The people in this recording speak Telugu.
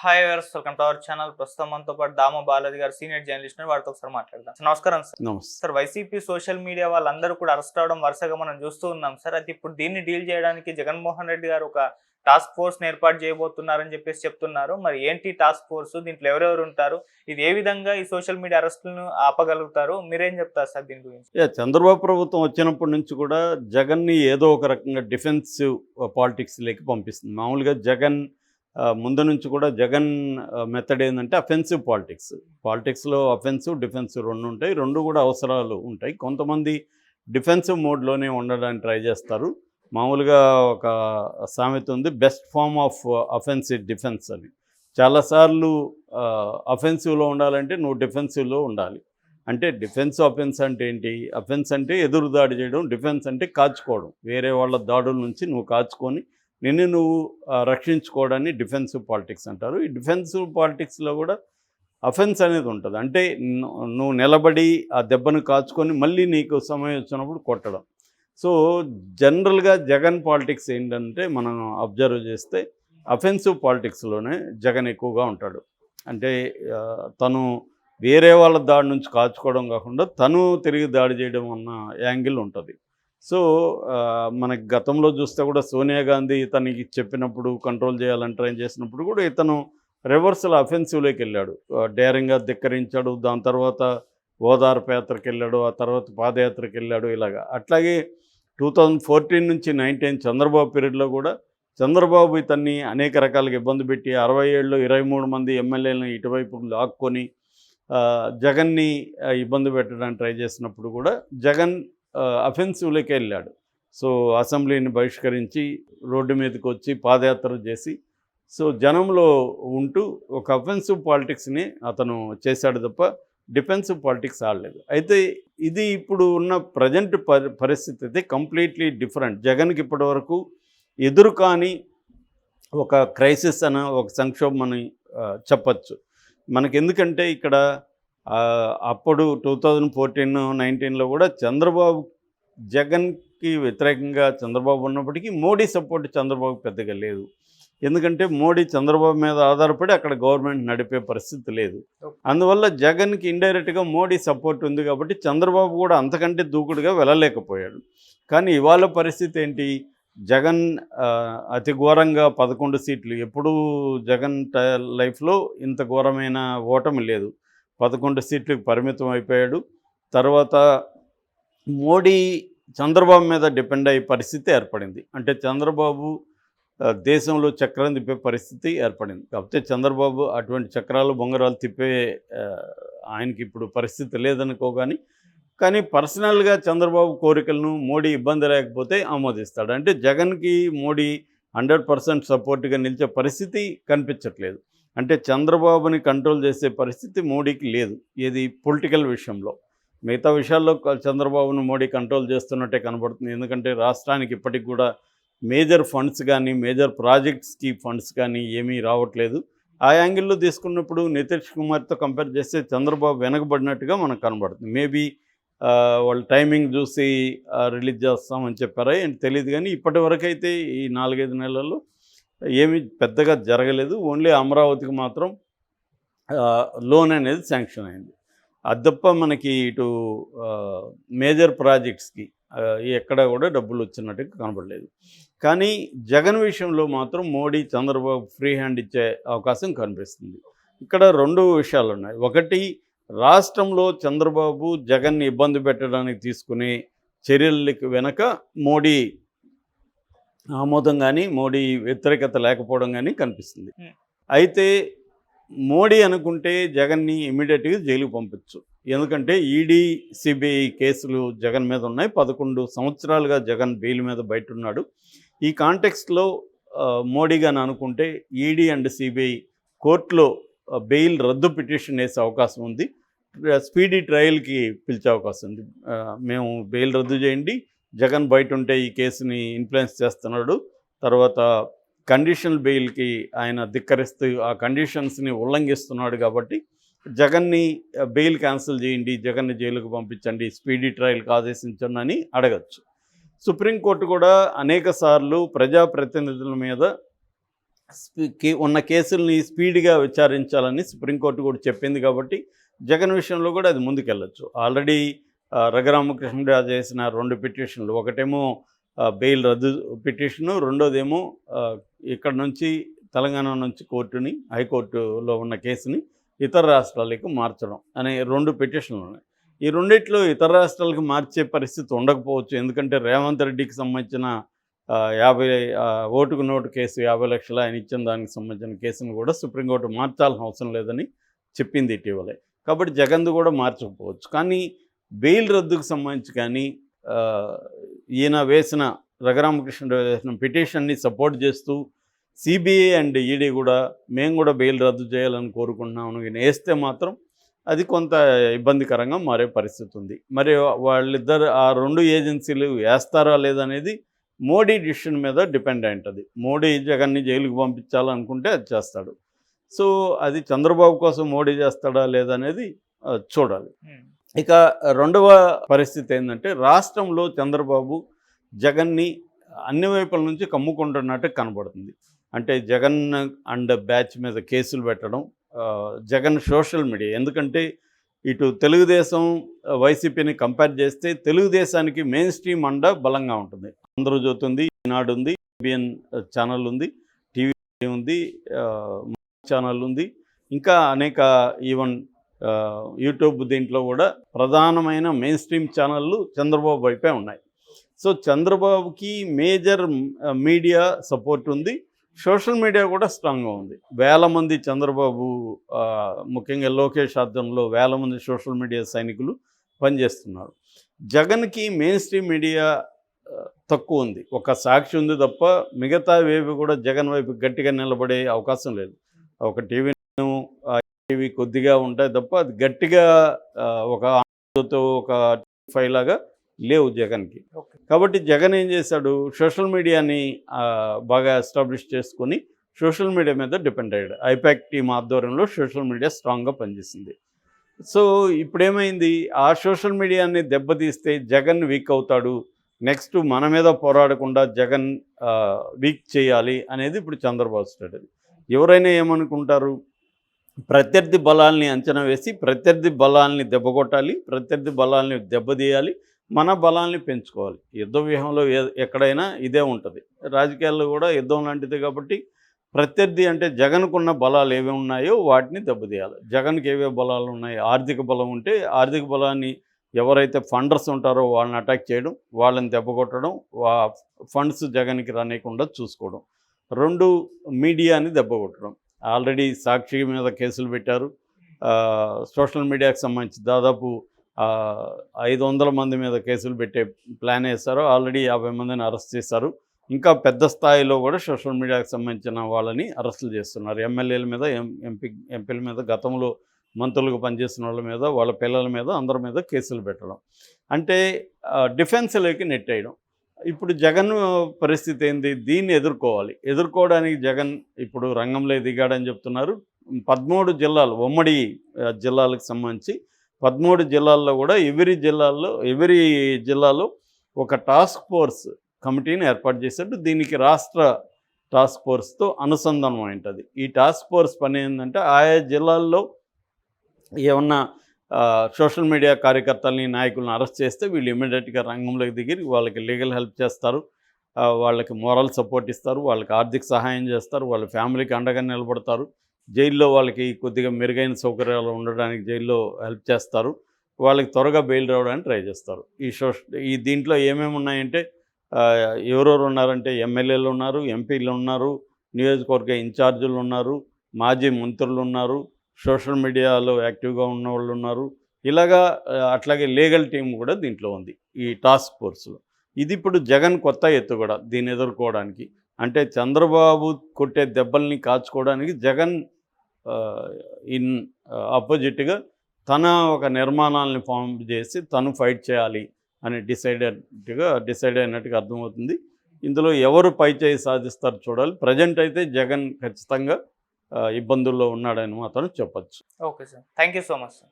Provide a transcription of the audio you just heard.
Hi viewers welcome to our channel. ప్రస్తుతం మనతో పాటు దామ బాలాజీ గారు సీనియర్ జర్నలిస్ట్. వారితో ఒకసారి మాట్లాడదాం. నమస్కారం sir. Sir YSRCP social media వాళ్ళందరూ కూడా అరెస్ట్ అవడం వరుసగా మనం చూస్తూ ఉన్నాం. సార్ అయితే ఇప్పుడు దీన్ని డీల్ చేయడానికి జగన్మోహన్ రెడ్డి గారు ఒక టాస్క్ ఫోర్స్ ఏర్పాటు చేయబోతున్నారని చెప్పేసి చెప్తున్నారు. మరి ఏంటి టాస్క్ ఫోర్స్? దీంట్లో ఎవరెవరు ఉంటారు? ఇది ఏ విధంగా ఈ సోషల్ మీడియా అరెస్టులను ఆపగలుగుతారు? మీరేం చెప్తారు సార్ దీని గురించి? చంద్రబాబు ప్రభుత్వం వచ్చినప్పటి నుంచి కూడా జగన్ని ఏదో ఒక రకంగా డిఫెన్సివ్ పాలిటిక్స్లోకి పంపిస్తుంది. మామూలుగా జగన్ ముందు నుంచి కూడా జగన్ మెథడ్ ఏంటంటే అఫెన్సివ్ పాలిటిక్స్ పాలిటిక్స్లో అఫెన్సివ్ డిఫెన్సివ్ రెండు ఉంటాయి. రెండు కూడా అవసరాలు ఉంటాయి. కొంతమంది డిఫెన్సివ్ మోడ్లోనే ఉండడానికి ట్రై చేస్తారు. మామూలుగా ఒక సామెత ఉంది best form of offensive defence అని. చాలాసార్లు అఫెన్సివ్లో ఉండాలంటే నువ్వు డిఫెన్సివ్లో ఉండాలి. అంటే డిఫెన్స్ అఫెన్స్ అంటే ఏంటి? అఫెన్స్ అంటే ఎదురు దాడి చేయడం డిఫెన్స్ అంటే కాచుకోవడం. వేరే వాళ్ళ దాడుల నుంచి నువ్వు కాచుకొని నిన్ను నువ్వు రక్షించుకోవడాన్ని డిఫెన్సివ్ పాలిటిక్స్ అంటారు. ఈ డిఫెన్సివ్ పాలిటిక్స్లో కూడా అఫెన్స్ అనేది ఉంటుంది. అంటే నువ్వు నిలబడి ఆ దెబ్బను కాచుకొని మళ్ళీ నీకు సమయం వచ్చినప్పుడు కొట్టడం. సో జనరల్గా జగన్ పాలిటిక్స్ ఏంటంటే మనం అబ్జర్వ్ చేస్తే అఫెన్సివ్ పాలిటిక్స్లోనే జగన్ ఎక్కువగా ఉంటాడు. అంటే తను వేరే వాళ్ళ దాడి నుంచి కాచుకోవడం కాకుండా తను తిరిగి దాడి చేయడం అన్న యాంగిల్ ఉంటుంది. సో మన మనకి గతంలో చూస్తే కూడా సోనియా గాంధీ తనకి చెప్పినప్పుడు కంట్రోల్ చేయాలని ట్రై చేసినప్పుడు కూడా ఇతను రివర్సల్ అఫెన్సివ్లోకి వెళ్ళాడు. డేరింగ్గా ధిక్కరించాడు దాని తర్వాత ఓదార్పయాత్రకి వెళ్ళాడు ఆ తర్వాత పాదయాత్రకు వెళ్ళాడు ఇలాగా. అట్లాగే టూ థౌజండ్ ఫోర్టీన్ నుంచి నైన్టీన్ చంద్రబాబు పీరియడ్లో కూడా చంద్రబాబు ఇతన్ని అనేక రకాలుగా ఇబ్బంది పెట్టి అరవై ఏళ్ళు ఇరవై మూడు మంది ఎమ్మెల్యేలను ఇటువైపు లాక్కొని జగన్ని ఇబ్బంది పెట్టడానికి ట్రై చేసినప్పుడు కూడా జగన్ అఫెన్సివ్లోకి వెళ్ళాడు. సో అసెంబ్లీని బహిష్కరించి రోడ్డు మీదకి వచ్చి పాదయాత్ర చేసి సో జనంలో ఉంటూ ఒక అఫెన్సివ్ పాలిటిక్స్ని అతను చేశాడు తప్ప డిఫెన్సివ్ పాలిటిక్స్ ఆడలేదు. అయితే ఇది ఇప్పుడు ఉన్న ప్రజెంట్ పరి పరిస్థితి అయితే కంప్లీట్లీ డిఫరెంట్ జగన్కి ఇప్పటి వరకు ఎదురు కాని ఒక క్రైసిస్ అని ఒక సంక్షోభం అని చెప్పచ్చు. మనకి ఎందుకంటే ఇక్కడ అప్పుడు టూ థౌజండ్ ఫోర్టీన్ నైన్టీన్లో కూడా చంద్రబాబు జగన్కి వ్యతిరేకంగా చంద్రబాబు ఉన్నప్పటికీ మోడీ సపోర్ట్ చంద్రబాబు పెద్దగా లేదు. ఎందుకంటే మోడీ చంద్రబాబు మీద ఆధారపడి అక్కడ గవర్నమెంట్ నడిపే పరిస్థితి లేదు. అందువల్ల జగన్కి ఇండైరెక్ట్గా మోడీ సపోర్ట్ ఉంది కాబట్టి చంద్రబాబు కూడా అంతకంటే దూకుడుగా వెళ్ళలేకపోయాడు. కానీ ఇవాళ పరిస్థితి ఏంటి? జగన్ అతి ఘోరంగా పదకొండు సీట్లు. ఎప్పుడూ జగన్ లైఫ్లో ఇంత ఘోరమైన ఓటమి లేదు. పదకొండు సీట్లకు పరిమితం అయిపోయాడు. తర్వాత మోడీ చంద్రబాబు మీద డిపెండ్ అయ్యే పరిస్థితి ఏర్పడింది. అంటే చంద్రబాబు దేశంలో చక్రం తిప్పే పరిస్థితి ఏర్పడింది. కాకపోతే చంద్రబాబు అటువంటి చక్రాలు బొంగరాలు తిప్పే ఆయనకి ఇప్పుడు పరిస్థితి లేదనుకో కానీ కానీ పర్సనల్గా చంద్రబాబు కోరికలను మోడీ ఇబ్బంది లేకపోతే ఆమోదిస్తాడు. అంటే జగన్కి మోడీ హండ్రెడ్ పర్సెంట్ సపోర్ట్గా నిలిచే పరిస్థితి కనిపించట్లేదు. అంటే చంద్రబాబుని కంట్రోల్ చేసే పరిస్థితి మోడీకి లేదు. ఇది పొలిటికల్ విషయంలో. మిగతా విషయాల్లో చంద్రబాబును మోడీ కంట్రోల్ చేస్తున్నట్టే కనబడుతుంది. ఎందుకంటే రాష్ట్రానికి ఇప్పటికి కూడా మేజర్ ఫండ్స్ కానీ మేజర్ ప్రాజెక్ట్స్కి ఫండ్స్ కానీ ఏమీ రావట్లేదు. ఆ యాంగిల్లో తీసుకున్నప్పుడు నితీష్ కుమార్తో కంపేర్ చేస్తే చంద్రబాబు వెనకబడినట్టుగా మనకు కనబడుతుంది. మేబీ వాళ్ళు టైమింగ్ చూసి రిలీజ్ చేస్తామని చెప్పారా ఏంటి తెలియదు కానీ ఇప్పటి వరకు అయితే ఈ నాలుగైదు నెలల్లో ఏమి పెద్దగా జరగలేదు. ఓన్లీ అమరావతికి మాత్రం లోన్ అనేది శాంక్షన్ అయింది. అది తప్ప మనకి ఇటు మేజర్ ప్రాజెక్ట్స్కి ఎక్కడ కూడా డబ్బులు వచ్చినట్టుగా కనబడలేదు. కానీ జగన్ విషయంలో మాత్రం మోడీ చంద్రబాబు ఫ్రీ హ్యాండ్ ఇచ్చే అవకాశం కనిపిస్తుంది. ఇక్కడ రెండు విషయాలు ఉన్నాయి. ఒకటి రాష్ట్రంలో చంద్రబాబు జగన్ని ఇబ్బంది పెట్టడానికి తీసుకునే చర్యలకి వెనక మోడీ ఆమోదం కానీ మోడీ వ్యతిరేకత లేకపోవడం కానీ కనిపిస్తుంది. అయితే మోడీ అనుకుంటే జగన్ని ఇమీడియట్గా జైలుకు పంపించు ఎందుకంటే ఈడీ సిబిఐ కేసులు జగన్ మీద ఉన్నాయి. పదకొండు సంవత్సరాలుగా జగన్ బెయిల్ మీద బయట ఉన్నాడు ఈ కాంటెక్స్ట్లో మోడీ గాని అనుకుంటే ఈడీ అండ్ సిబిఐ కోర్టులో బెయిల్ రద్దు పిటిషన్ వేసే అవకాశం ఉంది. స్పీడీ ట్రయల్కి పిలిచే అవకాశం ఉంది. మేము బెయిల్ రద్దు చేయండి. జగన్ బయట ఉంటే ఈ కేసుని ఇన్ఫ్లుయెన్స్ చేస్తున్నాడు. తర్వాత కండిషనల్ బెయిల్కి ఆయన ధిక్కరిస్తూ ఆ కండిషన్స్ని ఉల్లంఘిస్తున్నాడు కాబట్టి జగన్ని బెయిల్ క్యాన్సిల్ చేయండి జగన్ని జైలుకు పంపించండి స్పీడీ ట్రయల్కి ఆదేశించండి అని అడగచ్చు. సుప్రీంకోర్టు కూడా అనేక సార్లు ప్రజాప్రతినిధుల మీద స్పీ- ఉన్న కేసుల్ని స్పీడ్గా విచారించాలని సుప్రీంకోర్టు కూడా చెప్పింది కాబట్టి జగన్ విషయంలో కూడా అది ముందుకెళ్ళచ్చు. ఆల్రెడీ రఘురామకృష్ణుడు చేసిన రెండు పిటిషన్లు. ఒకటేమో బెయిల్ రద్దు పిటిషను రెండోదేమో ఇక్కడ నుంచి తెలంగాణ నుంచి కోర్టుని హైకోర్టులో ఉన్న కేసుని ఇతర రాష్ట్రాలకు మార్చడం అనే రెండు పిటిషన్లు ఉన్నాయి. ఈ రెండిట్లో ఇతర రాష్ట్రాలకు మార్చే పరిస్థితి ఉండకపోవచ్చు. ఎందుకంటే రేవంత్ రెడ్డికి సంబంధించిన యాభై ఓటుకు నోటు కేసు యాభై లక్షలు ఆయన ఇచ్చిన దానికి సంబంధించిన కేసును కూడా సుప్రీంకోర్టు మార్చాల్సిన అవసరం లేదని చెప్పింది ఇటీవలే. కాబట్టి జగన్ది కూడా మార్చకపోవచ్చు. కానీ బెయిల్ రద్దుకు సంబంధించి కానీ ఈయన వేసిన రఘురామకృష్ణ వేసిన పిటిషన్ని సపోర్ట్ చేస్తూ సిబిఐ అండ్ ఈడీ కూడా మేము కూడా బెయిల్ రద్దు చేయాలని కోరుకుంటున్నాము. ఈయన వేస్తే మాత్రం అది కొంత ఇబ్బందికరంగా మారే పరిస్థితి ఉంది. మరి వాళ్ళిద్దరు ఆ రెండు ఏజెన్సీలు వేస్తారా లేదనేది మోడీ డిసిషన్ మీద డిపెండ్ అయి ఉంటుంది మోడీ జగన్ని జైలుకు పంపించాలనుకుంటే అది చేస్తాడు. సో అది చంద్రబాబు కోసం మోడీ చేస్తాడా లేదనేది చూడాలి. ఇక రెండవ పరిస్థితి ఏంటంటే రాష్ట్రంలో చంద్రబాబు జగన్ని అన్ని వైపుల నుంచి కమ్ముకుంటున్నట్టు కనబడుతుంది. అంటే జగన్ అండ్ బ్యాచ్ మీద కేసులు పెట్టడం జగన్ సోషల్ మీడియా. ఎందుకంటే ఇటు తెలుగుదేశం వైసీపీని కంపేర్ చేస్తే తెలుగుదేశానికి మెయిన్ స్ట్రీమ్ అండ బలంగా ఉంటుంది. ఆంధ్రజ్యోతి ఉంది ఈనాడు ఉంది ఏబిఎన్ ఛానల్ ఉంది టీవీ ఉంది ఛానల్ ఉంది. ఇంకా అనేక ఈవెన్ యూట్యూబ్ దీంట్లో కూడా ప్రధానమైన మెయిన్ స్ట్రీమ్ ఛానళ్ళు చంద్రబాబు వైపే ఉన్నాయి. సో చంద్రబాబుకి మేజర్ మీడియా సపోర్ట్ ఉంది. సోషల్ మీడియా కూడా స్ట్రాంగ్గా ఉంది. వేల మంది చంద్రబాబు ముఖ్యంగా లోకేష్ ఆధ్వర్యంలో వేల మంది సోషల్ మీడియా సైనికులు పనిచేస్తున్నారు. జగన్కి మెయిన్ స్ట్రీమ్ మీడియా తక్కువ ఉంది. ఒక సాక్షి ఉంది తప్ప మిగతా వేవి కూడా జగన్ వైపు గట్టిగా నిలబడే అవకాశం లేదు. ఒక టీవీ టీవీ కొద్దిగా ఉంటాయి తప్ప అది గట్టిగా ఒక ఆందోళనతో ఒక ఫైవ్ లాగా లేవు జగన్కి. కాబట్టి జగన్ ఏం చేశాడు? సోషల్ మీడియాని బాగా ఎస్టాబ్లిష్ చేసుకొని సోషల్ మీడియా మీద డిపెండ్ అయ్యాడు. ఐపాక్ టీమ్ ఆధ్వర్యంలో సోషల్ మీడియా స్ట్రాంగ్గా పనిచేసింది. సో ఇప్పుడేమైంది? ఆ సోషల్ మీడియాని దెబ్బతీస్తే జగన్ వీక్ అవుతాడు. నెక్స్ట్ మన మీద పోరాడకుండా జగన్ వీక్ చేయాలి అనేది ఇప్పుడు చంద్రబాబు స్ట్రాటజీ. ఎవరైనా ఏమనుకుంటారు? ప్రత్యర్థి బలాల్ని అంచనా వేసి ప్రత్యర్థి బలాల్ని దెబ్బకొట్టాలి ప్రత్యర్థి బలాల్ని దెబ్బతీయాలి మన బలాల్ని పెంచుకోవాలి. యుద్ధ వ్యూహంలో ఏ- ఎక్కడైనా ఇదే ఉంటుంది. రాజకీయాల్లో కూడా యుద్ధం లాంటిది కాబట్టి ప్రత్యర్థి అంటే జగన్కున్న బలాలు ఏవి ఉన్నాయో వాటిని దెబ్బతీయాలి జగన్కి ఏవే బలాలు ఉన్నాయి? ఆర్థిక బలం ఉంటే ఆర్థిక బలాన్ని ఎవరైతే ఫండర్స్ ఉంటారో వాళ్ళని అటాక్ చేయడం వాళ్ళని దెబ్బకొట్టడం వా ఫండ్స్ జగన్కి రానియకుండా చూసుకోవడం. రెండు మీడియాని దెబ్బకొట్టడం ఆల్రెడీ సాక్షి మీద కేసులు పెట్టారు. సోషల్ మీడియాకి సంబంధించి దాదాపు ఐదు వందల మంది మీద కేసులు పెట్టే ప్లాన్ వేశారు. ఆల్రెడీ యాభై మందిని అరెస్ట్ చేశారు. ఇంకా పెద్ద స్థాయిలో కూడా సోషల్ మీడియాకి సంబంధించిన వాళ్ళని అరెస్టులు చేస్తున్నారు. ఎమ్మెల్యేల మీద ఎం ఎంపీ ఎంపీల మీద గతంలో మంత్రులకు పనిచేసిన వాళ్ళ మీద వాళ్ళ పిల్లల మీద అందరి మీద కేసులు పెట్టడం. అంటే డిఫెన్స్లోకి నెట్టేయడం. ఇప్పుడు జగన్ పరిస్థితి ఏంది? దీన్ని ఎదుర్కోవాలి. ఎదుర్కోవడానికి జగన్ ఇప్పుడు రంగంలో దిగాడని చెప్తున్నారు. పదమూడు జిల్లాలు ఉమ్మడి జిల్లాలకు సంబంధించి పదమూడు జిల్లాల్లో కూడా ఎవరి జిల్లాల్లో ఎవరి జిల్లాలో ఒక టాస్క్ ఫోర్స్ కమిటీని ఏర్పాటు చేశాడు. దీనికి రాష్ట్ర టాస్క్ ఫోర్స్తో అనుసంధానం ఉంటుంది ఈ టాస్క్ ఫోర్స్ పని ఏంటంటే ఆయా జిల్లాల్లో ఏమన్నా సోషల్ మీడియా కార్యకర్తల్ని నాయకులను అరెస్ట్ చేస్తే వీళ్ళు ఇమీడియట్గా రంగంలోకి దిగి వాళ్ళకి లీగల్ హెల్ప్ చేస్తారు. వాళ్ళకి మోరల్ సపోర్ట్ ఇస్తారు. వాళ్ళకి ఆర్థిక సహాయం చేస్తారు. వాళ్ళ ఫ్యామిలీకి అండగా నిలబడతారు. జైల్లో వాళ్ళకి కొద్దిగా మెరుగైన సౌకర్యాలు ఉండడానికి జైల్లో హెల్ప్ చేస్తారు. వాళ్ళకి త్వరగా బెయిల్ రావడానికి ట్రై చేస్తారు. ఈ సోషల్ ఈ దీంట్లో ఏమేమి ఉన్నాయంటే ఎవరెవరు ఉన్నారంటే ఎమ్మెల్యేలు ఉన్నారు ఎంపీలు ఉన్నారు నియోజకవర్గ ఇన్ఛార్జీలు ఉన్నారు మాజీ మంత్రులు ఉన్నారు సోషల్ మీడియాలో యాక్టివ్గా ఉన్న వాళ్ళు ఉన్నారు. ఇలాగా అట్లాగే లీగల్ టీం కూడా దీంట్లో ఉంది ఈ టాస్క్ ఫోర్స్లో. ఇది ఇప్పుడు జగన్ కొత్త ఎత్తు కూడా దీన్ని ఎదుర్కోవడానికి. అంటే చంద్రబాబు కొట్టే దెబ్బల్ని కాచుకోవడానికి జగన్ ఇన్ ఆపోజిట్గా తన ఒక నిర్మాణాలని ఫామ్ చేసి తను ఫైట్ చేయాలి అని డిసైడెడ్గా డిసైడ్ అయినట్టుగా అర్థమవుతుంది. ఇందులో ఎవరు పై చేయి సాధిస్తారు చూడాలి. ప్రజెంట్ అయితే జగన్ ఖచ్చితంగా ఇబ్బందుల్లో ఉన్నాడని మాత్రం చెప్పచ్చు. Okay sir. Thank you so much sir.